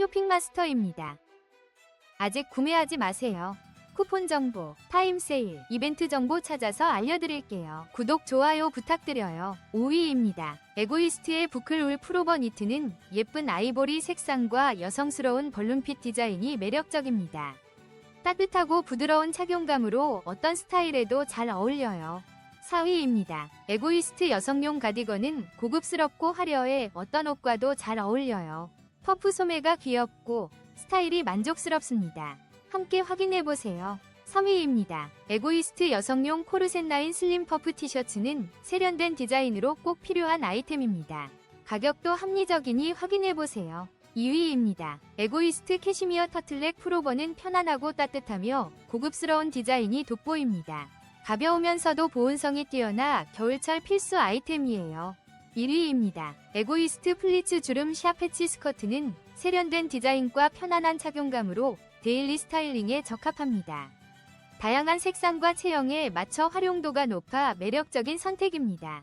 쇼핑마스터입니다. 아직 구매하지 마세요. 쿠폰 정보, 타임 세일, 이벤트 정보 찾아서 알려드릴게요. 구독, 좋아요 부탁드려요. 5위입니다. 에고이스트의 부클 울 프로버 니트는 예쁜 아이보리 색상과 여성스러운 벌룬핏 디자인이 매력적입니다. 따뜻하고 부드러운 착용감으로 어떤 스타일에도 잘 어울려요. 4위입니다. 에고이스트 여성용 가디건은 고급스럽고 화려해 어떤 옷과도 잘 어울려요. 퍼프 소매가 귀엽고 스타일이 만족스럽습니다. 함께 확인해보세요. 3위입니다. 에고이스트 여성용 코르셋 라인 슬림 퍼프 티셔츠는 세련된 디자인으로 꼭 필요한 아이템입니다. 가격도 합리적이니 확인해보세요. 2위입니다. 에고이스트 캐시미어 터틀넥 프로버는 편안하고 따뜻하며 고급스러운 디자인이 돋보입니다. 가벼우면서도 보온성이 뛰어나 겨울철 필수 아이템이에요. 1위입니다. 에고이스트 플리츠 주름 샤 패치 스커트는 세련된 디자인과 편안한 착용감으로 데일리 스타일링에 적합합니다. 다양한 색상과 체형에 맞춰 활용도가 높아 매력적인 선택입니다.